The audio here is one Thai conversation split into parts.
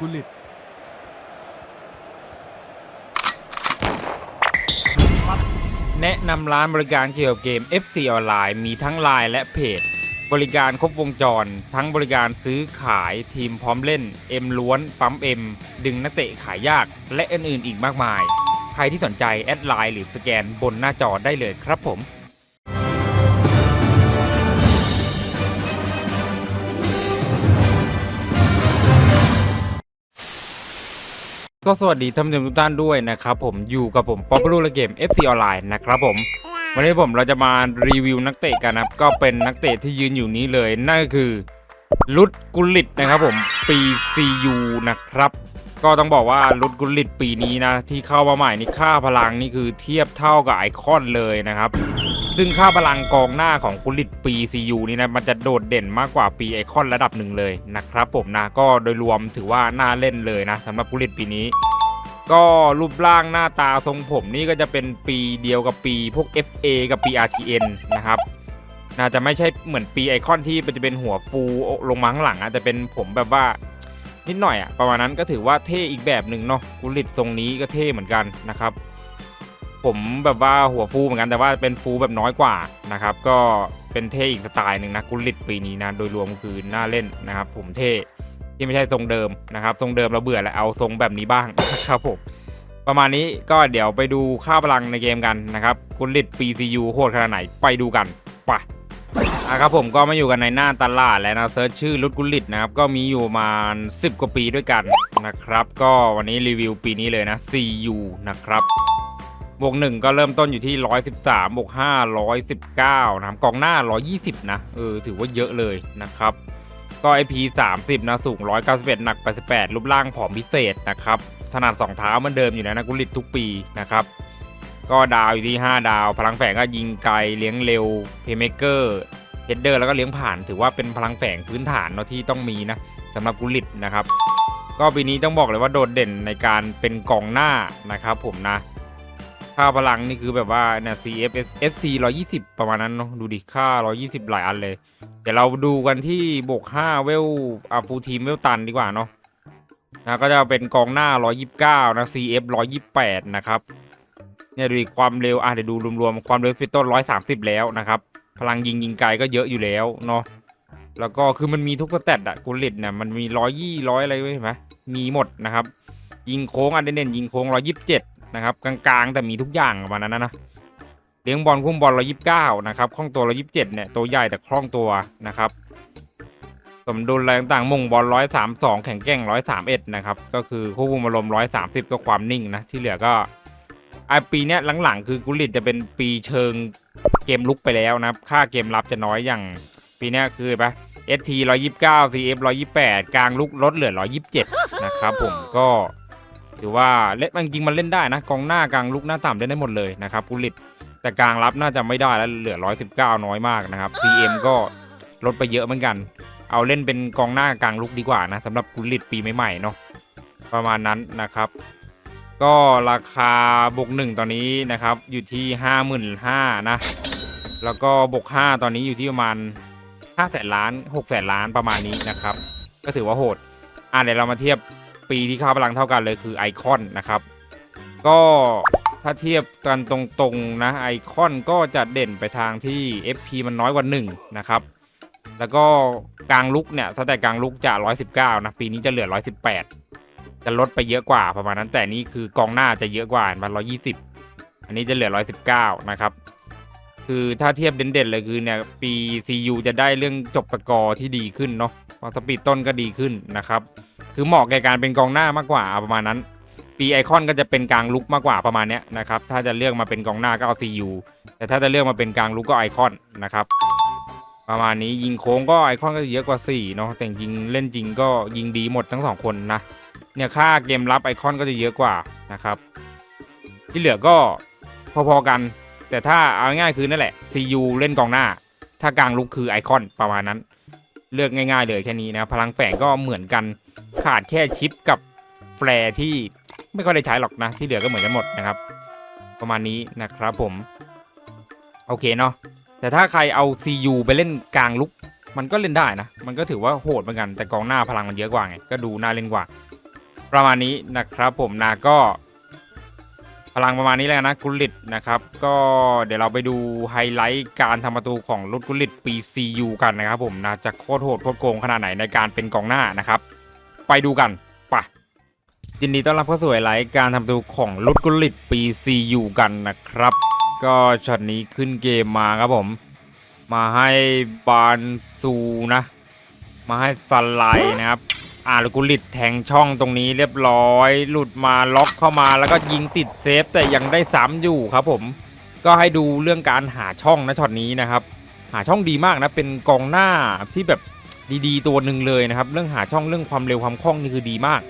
กุลิตแนะนำร้านบริการเกี่ยวกับเกม FC ออนไลน์มีทั้งไลน์และเพจ บริการครบวงจร ทั้งบริการซื้อขายทีมพร้อมเล่น เอ็มล้วน ปั๊มเอ็ม ดึงนักเตะขายยาก และอื่นๆอีกมากมาย ใครที่สนใจแอดไลน์หรือสแกนบนหน้าจอได้เลยครับผม ก็สวัสดีท่านผู้ชมทุกท่านด้วยนะครับผมอยู่กับผมป๊อปปูลเกม FC ออนไลน์นะครับผมวันนี้ผมเราจะมารีวิวนักเตะกันนะครับก็เป็นนักเตะที่ยืนอยู่นี้เลยนั่นก็คือ ลุดกุลิตนะครับผมปี CU นะครับ ก็ต้องบอกว่าลุดกุลิตปีนี้นะ ที่เข้ามาใหม่นี่ค่าพลังนี่คือเทียบเท่ากับไอคอนเลยนะครับ ซึ่งค่าพลังกองหน้าของกุลิตปี CU นี่นะ มันจะโดดเด่นมากกว่าปีไอคอนระดับหนึ่งเลยนะครับผมนะ ก็โดยรวมถือว่าน่าเล่นเลยนะสำหรับกุลิตปีนี้ก็รูปร่างหน้าตาทรงผมนี่ก็จะเป็นปีเดียวกับปีพวก FA กับปี RTN นะครับ น่าจะไม่ใช่เหมือนปีไอคอนที่มันจะเป็นหัวฟูลงมาข้างหลังอาจจะเป็นผมแบบว่านิดหน่อยอะประมาณนั้นก็ถือว่าเท่อีกแบบหนึ่งเนาะกุลิตทรงนี้ก็เท่เหมือนกันนะครับ ผมแบบว่าหัวฟูเหมือนกันแต่ว่าเป็นฟูแบบน้อยกว่านะครับ ก็เป็นเท่อีกสไตล์หนึ่งนะกุลิตปีนี้นะโดยรวมคือน่าเล่นนะครับ ผมเท่ที่ไม่ใช่ทรงเดิมนะครับ ทรงเดิมเราเบื่อแล้วเอาทรงแบบนี้บ้างนะครับผมประมาณนี้ก็เดี๋ยวไปดูค่าพลังในเกมกันนะครับคุลิด PCU โหดขนาดไหนไปดูกันไป อะครับผมก็มาอยู่กันในหน้าตลาดแล้วนะเซิร์ชชื่อรุดกุลิดนะครับก็มีอยู่มาณ10กว่าปีด้วยกันนะครับ ก็วันนี้รีวิวปีนี้เลยนะ CU นะครับบวกหนึ่งก็เริ่มต้นอยู่ที่ 113บวก5 119นะครับกองหน้า 120 นะเออถือว่าเยอะเลยนะครับ ก็ IP 30 นะ สูง 191 หนัก 88 รูปร่างผอมพิเศษนะครับ ถนัด2เท้าเหมันเดิมอยู่แล้วนะกุลิตทุกปีนะครับ ก็ดาวอยู่ที่ 5 ดาว พลังแฝงก็ยิงไกลเลี้ยงเร็วเพย์เมเกอร์ เฮดเดอร์แล้วก็เลี้ยงผ่าน ถือว่าเป็นพลังแฝงพื้นฐานเนาะที่ต้องมีนะสำหรับกุลิตนะครับ ก็ปีนี้ต้องบอกเลยว่าโดดเด่นในการเป็นกองหน้านะครับผมนะค่าพลังนี่คือแบบว่าเนี่ย CF SC 120 ประมาณนั้นเนาะดูดิค่า 120 หลายอันเลย เดี๋ยวเราดูกันที่บวก5เวลอ่าฟูทีมเวลตันดีกว่าเนาะนะก็จะเป็นกองหน้า 129 นะ CF 128 นะครับ เนี่ยดูดิความเร็ว อะเดี๋ยวดูรวมๆ ความเร็วสปีดต้น130 แล้วนะครับ พลังยิงยิงไกลก็เยอะอยู่แล้วเนาะแล้วก็คือมันมีทุกสเตตอะกุลิตเนี่ยมันมีร้อยยี่ร้อยอะไรไว้เห็นไหมมีหมดนะครับ ยิงโค้งอันเด่นยิงโค้ง127นะครับกลางๆ แต่มีทุกอย่างประมาณนั้นนะเลี้ยงบอลคุ้มบอล129นะครับคล่องตัว127เจ็ดเนี่ยตัวใหญ่แต่คล่องตัวนะครับสมดุลอะไรต่างๆมงบอล132แข็งแกร่ง131นะครับก็คือควบคุมอารมณ์130ก็ความนิ่งนะที่เหลือก็ ไอปีเนี้ยหลังๆ คือกุลิตจะเป็นปีเชิงเกมลุกไปแล้วนะครับค่าเกมรับจะน้อยอย่างปีเนี้ยคือปะ ST 129 CF 128 กลางลุกลดเหลือ 127 นะครับผมก็ถือว่าเล่นจริงมันเล่นได้นะกองหน้ากลางลุกหน้าต่ำเล่นได้หมดเลยนะครับกุลิตแต่กลางรับน่าจะไม่ได้แล้วเหลือ 119 น้อยมากนะครับ CM ก็ลดไปเยอะเหมือนกัน เอาเล่นเป็นกองหน้ากลางลุกดีกว่านะสำหรับกุลิตปีใหม่ๆเนาะประมาณนั้นนะครับ ก็ราคาบวกหนึ่งตอนนี้นะครับอยู่ที่ 55,000นะ แล้วก็บวก5ตอนนี้อยู่ที่ประมาณ5แสนล้าน6แสนล้านประมาณนี้นะครับ ก็ถือว่าโหด อะเดี๋ยวเรามาเทียบปีที่ค่าพลังเท่ากันเลยคือไอคอนนะครับ ก็ถ้าเทียบกันตรงๆนะไอคอนก็จะเด่นไปทางที่ FP มันน้อยกว่า1นะครับแล้วก็กลางลุกเนี่ยถ้าแต่กลางลุกจะ 119 นะ ปีนี้จะเหลือ 118 จะลดไปเยอะกว่าประมาณนั้น แต่นี่คือกองหน้าจะเยอะกว่ามัน120อันนี้จะเหลือ119นะครับคือถ้าเทียบเด่นๆเลยคือเนี่ยปี CU จะได้เรื่องจบสกอร์ที่ดีขึ้นเนาะพอสปีดต้นก็ดีขึ้นนะครับคือเหมาะแก่การเป็นกองหน้ามากกว่าประมาณนั้น ปีไอคอนก็จะเป็นกลางลุกมากกว่าประมาณเนี้ยนะครับถ้าจะเลือกมาเป็นกองหน้าก็เอา CU แต่ถ้าจะเลือกมาเป็นกลางลุกก็ไอคอนนะครับประมาณนี้ยิงโค้งก็ไอคอนก็เยอะกว่า4เนาะแต่จริงเล่นจริงก็ยิงดีหมดทั้งสองคนนะ เนี่ยค่าเกมรับไอคอนก็จะเยอะกว่านะครับ ที่เหลือก็พอๆกัน แต่ถ้าเอาง่ายคือนั่นแหละ CU เล่นกองหน้า ถ้ากลางลุกคือไอคอนประมาณนั้น เลือกง่าย ๆ เลยแค่นี้นะพลังแฝงก็เหมือนกันขาดแค่ชิปกับแฟร์ที่ไม่ค่อยได้ใช้หรอกนะ ที่เหลือก็เหมือนกันหมดนะครับ ประมาณนี้นะครับผม โอเคเนาะแต่ถ้าใครเอา CU ไปเล่นกลางลุกมันก็เล่นได้นะ มันก็ถือว่าโหดเหมือนกัน แต่กองหน้าพลังมันเยอะกว่าไง ก็ดูน่าเล่นกว่า ประมาณนี้นะครับผมนะก็ พลังประมาณนี้แล้วกันนะกุลิตนะครับ ก็เดี๋ยวเราไปดูไฮไลท์การทำประตูของรุดกุลิตปี CU กันนะครับผมนะจะโคตรโหดโคตรโกงขนาดไหนในการเป็นกองหน้านะครับ ไปดูกันปะยินดีต้อนรับเข้าสู่ไฮไลท์การทำประตูของรุดกุลิตปี CU กันนะครับ ก็ช็อตนี้ขึ้นเกมมาครับผม มาให้บานซูนะ มาให้สไลด์นะครับ อ่าแล้วกุลิตแทงช่องตรงนี้เรียบร้อย หลุดมาล็อกเข้ามาแล้วก็ยิงติดเซฟแต่ยังได้ซ้ำอยู่ครับผม ก็ให้ดูเรื่องการหาช่องนะช็อตนี้นะครับ หาช่องดีมากนะเป็นกองหน้าที่แบบดีๆ ตัวหนึ่งเลยนะครับ เรื่องหาช่องเรื่องความเร็วความคล่องนี่คือดีมาก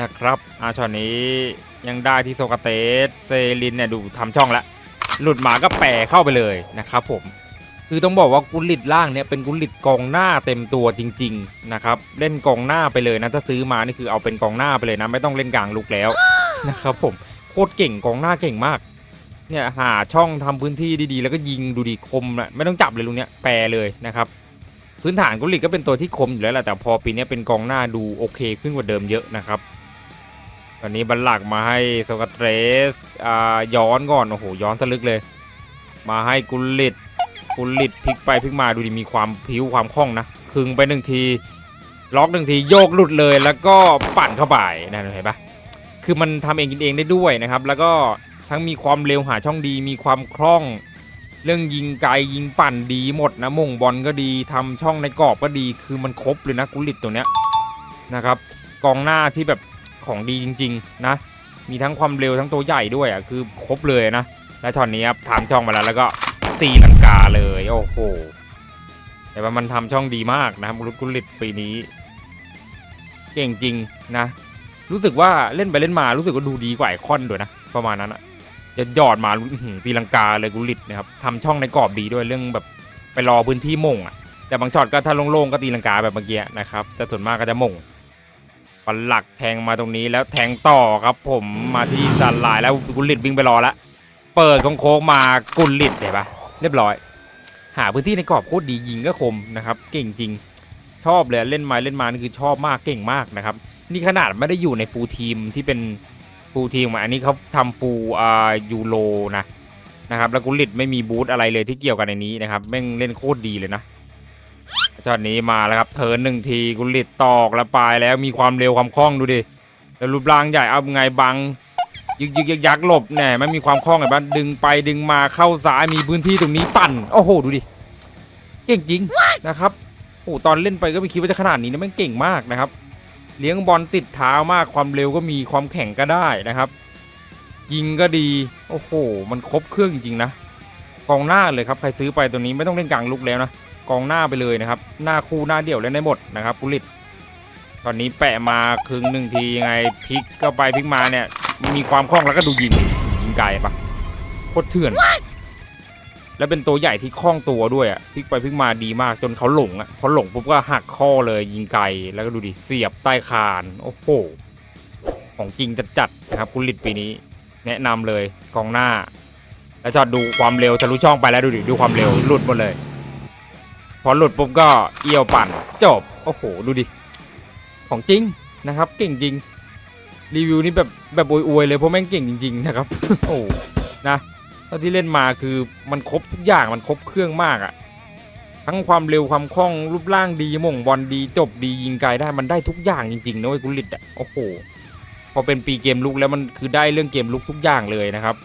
นะครับอ่าช็อตนี้ยังได้ที่โซกาเตสเซรินเนี่ยดูทำช่องล้วหลุดมาก็แปะเข้าไปเลยนะครับผม คือต้องบอกว่ากุลิตล่างเนี่ยเป็นกุลิตกองหน้าเต็มตัวจริง ๆนะครับ เล่นกองหน้าไปเลยนะถ้าซื้อมานี่คือเอาเป็นกองหน้าไปเลยนะ ไม่ต้องเล่นกลางลุกแล้วนะครับผมโคตรเก่งกองหน้าเก่งมากเนี่ยหาช่องทำพื้นที่ดีๆ แล้วก็ยิงดูดีคมนะไม่ต้องจับเลยลุงเนี้ยแปรเลยนะครับพื้นฐานกุลิตก็เป็นตัวที่คมอยู่แล้วแหละแต่พอปีนี้เป็นกองหน้าดูโอเคขึ้นกว่าเดิมเยอะนะครับตอนนี้บัลลักมาให้โซกาเตรสอ่าย้อนก่อนโอ้โหย้อนทะลึกเลย มาให้กุลิต กุลิตพลิกไปพลิกมาดูดิมีความผิวความคล่องนะคึงไปหนึ่งที ล็อกหนึ่งทีโยกหลุดเลยแล้วก็ปั่นเข้าไปนั่นเห็นปะคือมันทำเองกินเองได้ด้วยนะครับ แล้วก็ทั้งมีความเร็วหาช่องดี มีความคล่อง เรื่องยิงไกลยิงปั่นดีหมดนะมงบอลก็ดีทำช่องในกรอบก็ดี คือมันครบเลยนะกุลิตตัวเนี้ยนะครับกองหน้าที่แบบของดีจริง ๆ นะ มีทั้งความเร็วทั้งตัวใหญ่ด้วยอะคือครบเลยนะและช็อตนี้ครับทำช่องมาแล้วแล้วก็ ตีลังกาเลย โอ้โหแต่ว่ามันทำช่องดีมากนะครับรุดกุลิตปีนี้ เก่งจริงนะ รู้สึกว่าเล่นไปเล่นมารู้สึกว่าดูดีกว่าไอคอนด้วยนะ ประมาณนั้นอะจะหยอดมาตีลังกาเลยกุลิตนะครับทำช่องในกรอบดีด้วยเรื่องแบบไปรอพื้นที่มงอะแต่บางช็อตก็ถ้าโล่งๆก็ตีลังกาแบบเมื่อกี้นะครับแต่ส่วนมากก็จะมงปันหลักแทงมาตรงนี้แล้วแทงต่อครับ ผมมาที่ซันไลน์แล้วกุลิตวิ่งไปรอล้วเปิดโค้งมากุลิตเห็นปะ เรียบร้อย หาพื้นที่ในกรอบโคตรดียิงก็คมนะครับ เก่งจริง ชอบเลยเล่นไม้เล่นมานี่คือชอบมากเก่งมากนะครับ นี่ขนาดไม่ได้อยู่ในฟูลทีมที่เป็นฟูลทีมอะอันนี้เขาทำฟูลอ่ายูโรนะนะครับแล้วกุลิตไม่มีบูธอะไรเลยที่เกี่ยวกันในนี้นะครับแม่งเล่นโคตรดีเลยนะช็อตนี้มาแล้วครับเทิร์นหนึ่งทีกุลิตตอกแล้วปลายแล้วมีความเร็วความคล่องดูดิแล้วรูปร่างใหญ่เอาไงบัง ยึกยึกยักยักหลบแหน่มันมีความคล่องไงบ้างดึงไปดึงมาเข้าซ้ายมีพื้นที่ตรงนี้ปั่นโอ้โหดูดิเก่งจริงนะครับโอ้ตอนเล่นไปก็ไม่คิดว่าจะขนาดนี้นะมันเก่งมากนะครับ เลี้ยงบอลติดเท้ามากความเร็วก็มีความแข็งก็ได้นะครับ ยิงก็ดีโอ้โห มันครบเครื่องจริงๆนะกองหน้าเลยครับใครซื้อไปตัวนี้ไม่ต้องเล่นกลางลุกแล้วนะกองหน้าไปเลยนะครับ หน้าคู่หน้าเดี่ยวเล่นได้หมดนะครับกุลิตตอนนี้แปะมาครึ่งหนึ่งทียังไงพลิกก็ไปพลิกมาเนี่ย มีความคล่องแล้วก็ดูยิงยิงไกลปะโคตรเถื่อน แล้วเป็นตัวใหญ่ที่คล่องตัวด้วยอะพลิกไปพลิกมาดีมากจนเขาหลงอะพอหลงปุ๊บก็หักข้อเลยยิงไกลแล้วก็ดูดิเสียบใต้คานโอ้โหของจริงจัดๆนะครับกุลิตปีนี้ แนะนำเลยกองหน้า แล้วจอดดูความเร็วทะลุช่องไปแล้วดูดิดูความเร็วหลุดหมดเลย พอหลุดปุ๊บก็เอี่ยวปั่นจบโอ้โหดูดิของจริงนะครับเก่งจริง รีวิวนี่แบบแบบอวยๆเลยเพราะแม่งเก่งจริงๆนะครับ โอ้โหนะเท่าที่เล่นมาคือมันครบทุกอย่างมันครบเครื่องมากอะทั้งความเร็วความคล่องรูปร่างดีหม่งบอลดีจบดียิงไกลได้มันได้ทุกอย่างจริงๆนะเว้ยกุลิตอะโอ้โหพอเป็นปีเกมลุกแล้วมันคือได้เรื่องเกมลุกทุกอย่างเลยนะครับ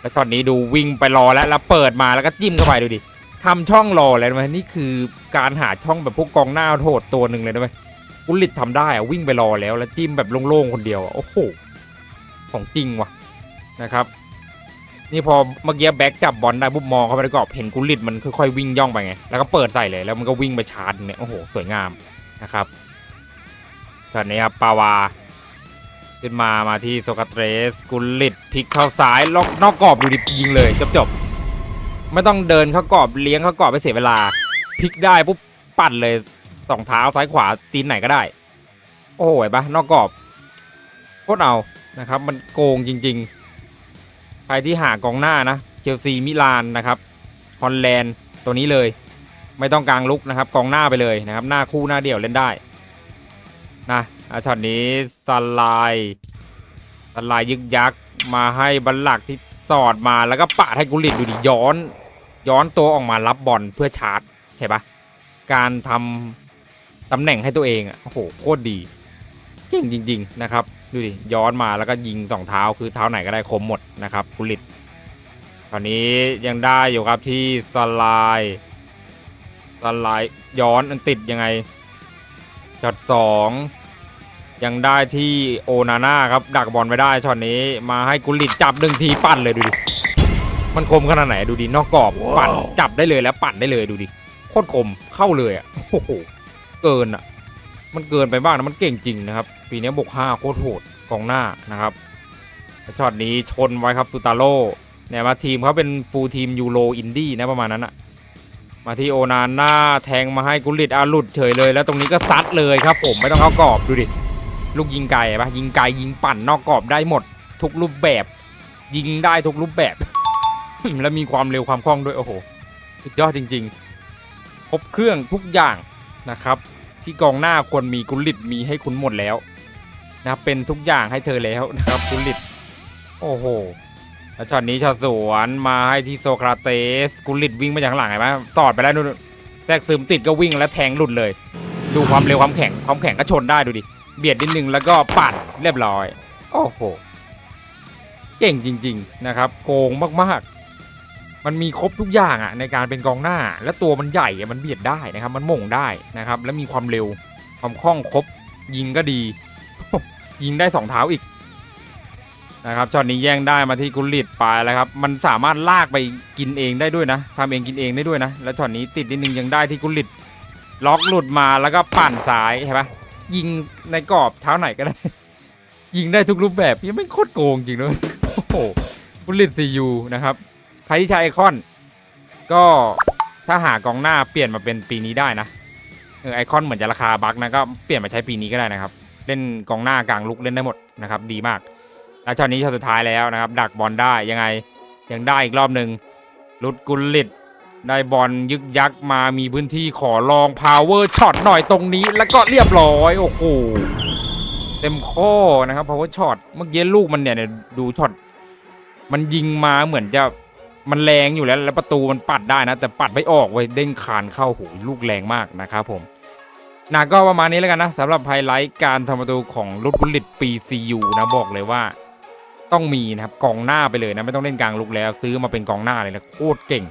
แล้วตอนนี้ดูวิ่งไปรอแล้วแล้วเปิดมาแล้วก็จิ้มเข้าไปดูดิทำช่องรอเลยนะนี่คือการหาช่องแบบพวกกองหน้าโทษตัวหนึ่งเลยนะเว้ย กุลิตทำได้อะวิ่งไปรอแล้วแล้วจิ้มแบบโล่งๆคนเดียวอะโอ้โหของจริงว่ะนะครับ นี่พอเมื่อกี้แบ็กจับบอลได้ปุ๊บมองเข้าไปในกรอบเห็นกุลิตมันค่อยๆวิ่งย่องไปไงแล้วก็เปิดใส่เลยแล้วมันก็วิ่งไปชาร์จเนี่ยโอ้โหสวยงามนะครับช็อตนี้ครับปาวาขึ้นมามาที่โซคาเตรสกุลิตพลิกเข้าซ้ายล็อกนอกกรอบดูดิยิงเลยจบๆไม่ต้องเดินเข้ากรอบเลี้ยงเข้ากรอบไปเสียเวลาพลิกได้ปุ๊บปั่นเลย สองเท้าซ้ายขวาตีนไหนก็ได้ โอ้โหปะนอกกรอบโคตรเอานะครับ มันโกงจริง ๆ ใครที่หากองหน้านะเชลซีมิลานนะครับฮอลแลนด์ตัวนี้เลย ไม่ต้องกลางลุกนะครับ กองหน้าไปเลยนะครับ หน้าคู่หน้าเดี่ยวเล่นได้นะอะช็อตนี้สไลด์สไลด์ยึกยักมาให้บัลลักที่สอดมาแล้วก็ปาให้กุลิตดูดิย้อน ย้อนตัวออกมารับบอลเพื่อชาร์จเห็นปะการทำ ตำแหน่งให้ตัวเองอะโอ้โหโคตรดีเก่งจริง ๆ นะครับ ดูดิย้อนมาแล้วก็ยิงสองเท้าคือเท้าไหนก็ได้คมหมดนะครับกุลิตตอนนี้ยังได้อยู่ครับที่สไลด์สไลด์ย้อนอันติดยังไงช็อตสองยังได้ที่โอนาน่าครับดักบอลไว้ได้ช็อตนี้มาให้กุลิตจับหนึ่งทีปั่นเลยดูดิมันคมขนาดไหนดูดินอกกรอบปั่นจับได้เลยแล้วปั่นได้เลยดูดิโคตรคมเข้าเลยอะโอ้โห เกินอะ มันเกินไปบ้างนะมันเก่งจริงนะครับ ปีนี้บวกห้าโคตรโหดกองหน้านะครับช็อตนี้ชนไว้ครับสุตาโร่เนี่ยมาทีมเขาเป็นฟูลทีมยูโรอินดี้นะประมาณนั้นอะมาที่โอนาน่าแทงมาให้กุลิตอาหลุดเฉยเลย แล้วตรงนี้ก็ซัดเลยครับผมไม่ต้องเข้ากรอบดูดิลูกยิงไกลปะยิงไกลยิงปั่นนอกกรอบได้หมด ทุกรูปแบบ ยิงได้ทุกรูปแบบ แล้วมีความเร็วความคล่องด้วยโอ้โหสุดยอดจริง ๆ ครบเครื่องทุกอย่าง นะครับ ที่กองหน้าควรมีกุลิตมีให้คุณหมดแล้วนะครับเป็นทุกอย่างให้เธอแล้วนะครับกุลิตโอ้โหแล้วช็อตนี้ช็อตสวนมาให้ที่โซคราเตสกุลิตวิ่งมาจากข้างหลังเห็นไหมสอดไปแล้วนู่นแทรกซึมติดก็วิ่งแล้วแทงหลุดเลย ดูความเร็วความแข็งความแข็งก็ชนได้ดูดิเบียดนิดนึงแล้วก็ปั่นเรียบร้อย โอ้โหเก่งจริง ๆ นะครับ โกงมาก ๆ มันมีครบทุกอย่างอะในการเป็นกองหน้า และตัวมันใหญ่มันเบียดได้นะครับ มันม่งได้นะครับ และมีความเร็วความคล่องครบ ยิงก็ดี ยิงได้สองเท้าอีกนะครับช็อตนี้แย่งได้มาที่กุลิตไปแล้วครับ มันสามารถลากไปกินเองได้ด้วยนะทำเองกินเองได้ด้วยนะ แล้วช็อตนี้ติดนิดนึงยังได้ที่กุลิตล็อกหลุดมาแล้วก็ปั่นซ้ายใช่ปะยิงในกรอบเท้าไหนก็ได้ ยิงได้ทุกรูปแบบยังไม่โคตรโกงจริงด้วยโอ้โหกุลิตซียูนะครับ ครที่ใช้ไอคอน ก็ถ้าหากองหน้าเปลี่ยนมาเป็นปีนี้ได้นะเออไอคอนเหมือนจะราคาบักนะก็เปลี่ยนมาใช้ปีนี้ก็ได้นะครับ เล่นกองหน้ากลางลุกเล่นได้หมดนะครับดีมากแล้วช็อตนี้ช็อตสุดท้ายแล้วนะครับ ดักบอลได้ยังไงยังได้อีกรอบหนึ่งลุดกุลลิตได้บอลยึกยักมามีพื้นที่ขอลองพาวเวอร์ช็อตหน่อยตรงนี้ แล้วก็เรียบร้อยโอ้โหเต็มข้อนะครับพาวเวอร์ช็อตเมื่อกี้ลูกมันเนี่ยเนี่ยดูช็อตมันยิงมาเหมือนจะ มันแรงอยู่แล้วแล้วประตูมันปัดได้นะ แต่ปัดไม่ออกไว้ยเด้งคานเข้าโหลูกแรงมากนะครับผมนะก็ประมาณนี้แล้วกันนะสำหรับไฮไลท์การทำประตูของรุดกุลิตปี CU นะบอกเลยว่า ต้องมีนะครับกองหน้าไปเลยนะไม่ต้องเล่นกลางลุกแล้ว ซื้อมาเป็นกองหน้าเลยนะโคตรเก่ง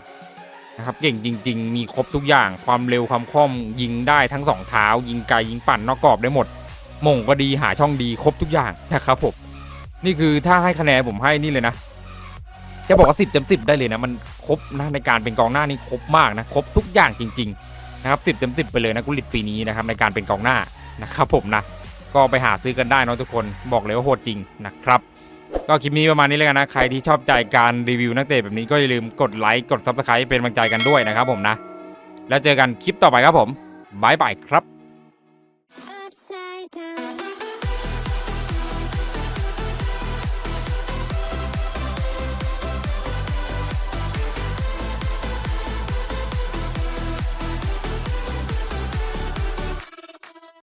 นะครับเก่งจริง ๆ มีครบทุกอย่างความเร็วความคล่อมยิงได้ทั้งสองเท้า ยิงไกลยิงปั่นนอกกรอบได้หมดมงก็ดีหาช่องดีครบทุกอย่างนะครับผมนี่คือถ้าให้คะแนนผมให้นี่เลยนะ จะบอกว่าสิบเต็มสิบได้เลยนะมันครบนะในการเป็นกองหน้านี่ครบมากนะครบทุกอย่างจริงๆนะครับสิบเต็มสิบไปเลยนะกุลิตปีนี้นะครับในการเป็นกองหน้านะครับผมนะก็ไปหาซื้อกันได้นอะทุกคนบอกเลยว่าโหดจริงนะครับก็คลิปนี้ประมาณนี้เลยกันนะใครที่ชอบใจการรีวิวนักเตะแบบนี้ก็อย่าลืมกดไลค์กด Subscribe เป็นกำลังใจกันด้วยนะครับผมนะ แล้วเจอกันคลิปต่อไปครับผมบายบายครับ